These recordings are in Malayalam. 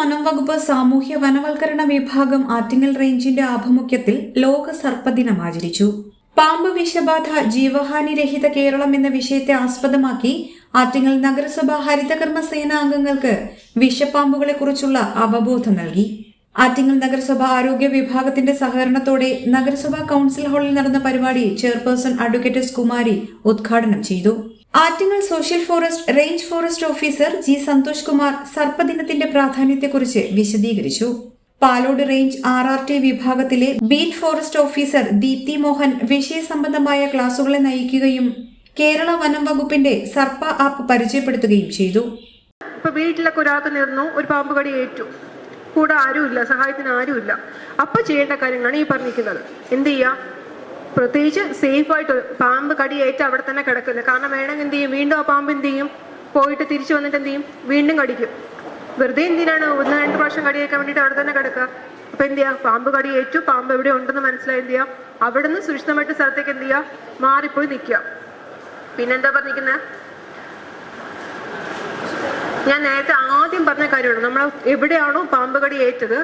വനം വകുപ്പ് സാമൂഹ്യ വനവൽക്കരണ വിഭാഗം ആറ്റിങ്ങൽ റേഞ്ചിന്റെ ആഭിമുഖ്യത്തിൽ ലോക സർപ്പദിനം ആചരിച്ചു. പാമ്പ് വിഷബാധ ജീവഹാനി രഹിത കേരളം എന്ന വിഷയത്തെ ആസ്പദമാക്കി ആറ്റിങ്ങൽ നഗരസഭ ഹരിതകർമ്മ സേനാ അംഗങ്ങൾക്ക് വിഷപ്പാമ്പുകളെ കുറിച്ചുള്ള അവബോധം നൽകി. ആറ്റിങ്ങൽ നഗരസഭ ആരോഗ്യ വിഭാഗത്തിന്റെ സഹകരണത്തോടെ നഗരസഭാ കൌൺസിൽ ഹാളിൽ നടന്ന പരിപാടി ചെയർപേഴ്സൺ അഡ്വക്കേറ്റ് എസ് കുമാരി ഉദ്ഘാടനം ചെയ്തു. Attingal social forest range forest officer G Santhosh Kumar സർപ്പദിനത്തിന്റെ പ്രാധാന്യത്തെക്കുറിച്ച് വിശദീകരിച്ചു. Palode range R R T വിഭാഗത്തിലെ beat forest officer Deepthi Mohan വിഷയസംബന്ധമായ ക്ലാസുകളെ നയിക്കുകയും കേരള വനം വകുപ്പിന്റെ സർപ്പ ആപ്പ് പരിചയപ്പെടുത്തുകയും ചെയ്തു. ഇപ്പൊ വീട്ടിലൊക്കെ ഒരാൾക്ക് നിന്നു ഒരു പാമ്പ് കടി ഏറ്റു. കൂടെ ആരുമില്ല സഹായത്തിന് ആരുമില്ല. അപ്പൊ ചെയ്യേണ്ട കാര്യങ്ങളാണ് ഈ പറഞ്ഞിരിക്കുന്നത്. എന്ത് ചെയ്യാ? പ്രത്യേകിച്ച് സേഫായിട്ട് പാമ്പ് കടിയേറ്റ് അവിടെ തന്നെ കിടക്കില്ല. കാരണം വേണമെങ്കിൽ എന്ത് ചെയ്യും? വീണ്ടും ആ പാമ്പ് എന്ത് ചെയ്യും? പോയിട്ട് തിരിച്ചു വന്നിട്ട് എന്ത് ചെയ്യും? വീണ്ടും കടിക്കും. വെറുതെ എന്തിനാണ് ഒന്ന് രണ്ട് പ്രാവശ്യം കടിയേക്കാൻ വേണ്ടിയിട്ട് അവിടെ തന്നെ കിടക്കുക. അപ്പൊ എന്ത് ചെയ്യാ? പാമ്പ് കടി ഏറ്റു. പാമ്പ് എവിടെ ഉണ്ടെന്ന് മനസ്സിലായി എന്ത് ചെയ്യാം? അവിടെ നിന്ന് സുരക്ഷിതമായിട്ട് സ്ഥലത്തേക്ക് എന്ത് ചെയ്യാ? മാറിപ്പോയി നിൽക്കുക. പിന്നെന്താ പറഞ്ഞിരിക്കുന്നത് ഞാൻ നേരത്തെ പറഞ്ഞ കാര്യമാണ് നമ്മൾ എവിടെയാണോ പാമ്പ് കടി ഏറ്റത്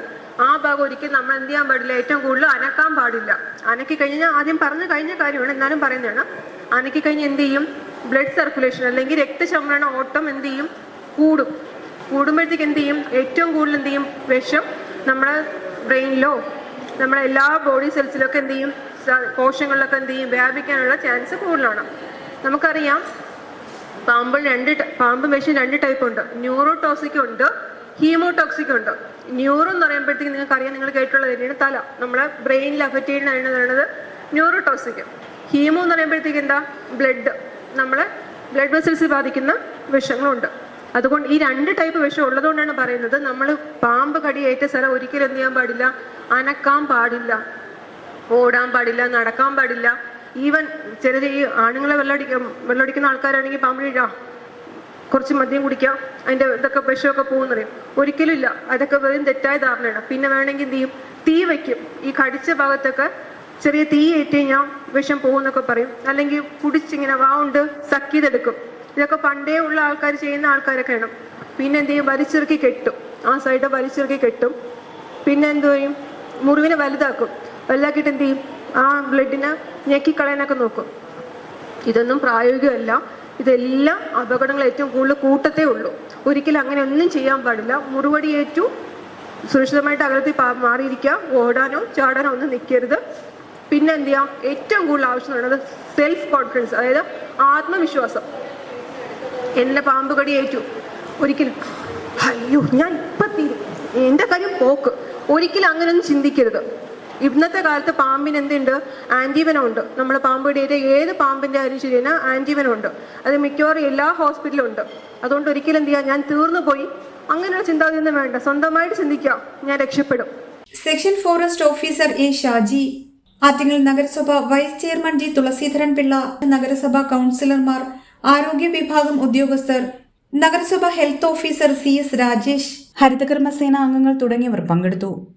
ആ ഭാഗം ഒരിക്കലും നമ്മൾ എന്ത് ചെയ്യാൻ പാടില്ല. ഏറ്റവും കൂടുതൽ അനക്കാൻ പാടില്ല. അനക്കി കഴിഞ്ഞാൽ ആദ്യം പറഞ്ഞു കഴിഞ്ഞ കാര്യമാണ് എന്നാലും പറയുന്നതാണ്. അനക്കി കഴിഞ്ഞ് എന്ത് ചെയ്യും? ബ്ലഡ് സർക്കുലേഷൻ അല്ലെങ്കിൽ രക്തചംക്രമണ ഓട്ടം എന്ത് ചെയ്യും? കൂടും. കൂടുമ്പോഴത്തേക്ക് എന്ത് ചെയ്യും? ഏറ്റവും കൂടുതൽ എന്ത് ചെയ്യും? വിഷം നമ്മുടെ ബ്രെയിനിലോ നമ്മുടെ എല്ലാ ബോഡി സെൽസിലൊക്കെ എന്ത് ചെയ്യും? കോശങ്ങളിലൊക്കെ എന്ത് ചെയ്യും? വ്യാപിക്കാനുള്ള ചാൻസ് കൂടുതലാണ്. നമുക്കറിയാം പാമ്പിൽ രണ്ട് പാമ്പ് മെഷീൻ രണ്ട് ടൈപ്പ് ഉണ്ട്. ന്യൂറോ ന്യൂറോടോക്സിക് ഉണ്ട് ഹീമോടോക്സിക് ഉണ്ട്. ന്യൂറോ എന്ന് പറയുമ്പോഴത്തേക്ക് നിങ്ങൾക്ക് അറിയാം നിങ്ങൾ കേട്ടുള്ളത് തന്നെയാണ് തല. നമ്മളെ ബ്രെയിനിൽ അഫക്റ്റ് ചെയ്യുന്നതാണ് പറയുന്നത് ന്യൂറോ ന്യൂറോടോക്സിക് ഹീമോ എന്ന് പറയുമ്പോഴത്തേക്ക് എന്താ? ബ്ലഡ് നമ്മളെ ബ്ലഡ് വെസൽസ് ബാധിക്കുന്ന വിഷങ്ങളുണ്ട്. അതുകൊണ്ട് ഈ രണ്ട് ടൈപ്പ് വിഷം ഉള്ളതുകൊണ്ടാണ് പറയുന്നത് നമ്മൾ പാമ്പ് കടിയേറ്റ സ്ഥലം ഒരിക്കലും എന്ത് ചെയ്യാൻ പാടില്ല? അനക്കാൻ പാടില്ല. ഓടാൻ പാടില്ല നടക്കാൻ പാടില്ല. ഈവൻ ചിലർ ഈ ആണുങ്ങളെ വെള്ളടിക്കാം വെള്ളടിക്കുന്ന ആൾക്കാരാണെങ്കിൽ പാമ്പിഴ കുറച്ച് മദ്യം കുടിക്കാം. അതിന്റെ ഇതൊക്കെ വിഷമൊക്കെ പോകുന്ന പറയും ഒരിക്കലും ഇല്ല അതൊക്കെ വെറും തെറ്റായ ധാരണയാണ്. പിന്നെ വേണമെങ്കിൽ എന്ത് ചെയ്യും? തീ വയ്ക്കും ഈ കടിച്ച ഭാഗത്തൊക്കെ ചെറിയ തീ ഏറ്റു കഴിഞ്ഞാൽ വിഷം പോകുന്നൊക്കെ പറയും. അല്ലെങ്കിൽ കുടിച്ചിങ്ങനെ വാവുണ്ട് സക്കിയതെടുക്കും ഇതൊക്കെ പണ്ടേ ഉള്ള ആൾക്കാർ ചെയ്യുന്ന ആൾക്കാരൊക്കെയാണ്. പിന്നെ എന്ത് ചെയ്യും? വലിച്ചിറക്കി കെട്ടും. ആ സൈഡ് വലിച്ചിറക്കി കെട്ടും. പിന്നെ എന്തു ചെയ്യും? മുറിവിനെ വലുതാക്കും. വലുതാക്കിയിട്ട് എന്ത് ചെയ്യും? ആ ബ്ലഡിനെ ഞെക്കിക്കളയാനൊക്കെ നോക്കും. ഇതൊന്നും പ്രായോഗികമല്ല. ഇതെല്ലാം അപകടങ്ങൾ ഏറ്റവും കൂടുതൽ കൂട്ടത്തേ ഉള്ളൂ. ഒരിക്കലും അങ്ങനെ ഒന്നും ചെയ്യാൻ പാടില്ല. മുറുപടി ഏറ്റു. സുരക്ഷിതമായിട്ട് അകലത്തിൽ മാറിയിരിക്കുക. ഓടാനോ ചാടാനോ ഒന്നും നിൽക്കരുത്. പിന്നെ എന്ത് ചെയ്യാം? ഏറ്റവും കൂടുതൽ ആവശ്യം പറയുന്നത് സെൽഫ് കോൺഫിഡൻസ് അതായത് ആത്മവിശ്വാസം. എന്നെ പാമ്പ് കടി ഏറ്റു. ഒരിക്കലും. അയ്യോ ഞാൻ ഇപ്പൊ തീരും. എന്റെ കാര്യം പോക്ക്. ഒരിക്കലും അങ്ങനെയൊന്നും ചിന്തിക്കരുത്. ഇന്നത്തെ കാലത്ത് പാമ്പിന് എന്തുണ്ട്? ആന്റിവനം ഉണ്ട് നമ്മൾ പാമ്പ് കടിയേറ്റ ഏത് പാമ്പിന്റെ കാര്യം ശരി തന്നെ അത് മിക്കവാറും എല്ലാ ഹോസ്പിറ്റലും ഉണ്ട് അതുകൊണ്ട് ഒരിക്കലും എന്ത് ചെയ്യാം? ഞാൻ തീർന്നു പോയി. അങ്ങനെയുള്ള ചിന്താഗതിയൊന്നും വേണ്ട. സ്വന്തമായിട്ട് ചിന്തിക്കാം ഞാൻ രക്ഷപ്പെടും. Section forest officer A Shaji. Attingal നഗരസഭ vice chairman G Thulaseedharan Pillai നഗരസഭാ കൗൺസിലർമാർ ആരോഗ്യ വിഭാഗം ഉദ്യോഗസ്ഥർ നഗരസഭ health officer C S Rajesh ഹരിതകർമ്മസേന അംഗങ്ങൾ തുടങ്ങിയവർ പങ്കെടുത്തു.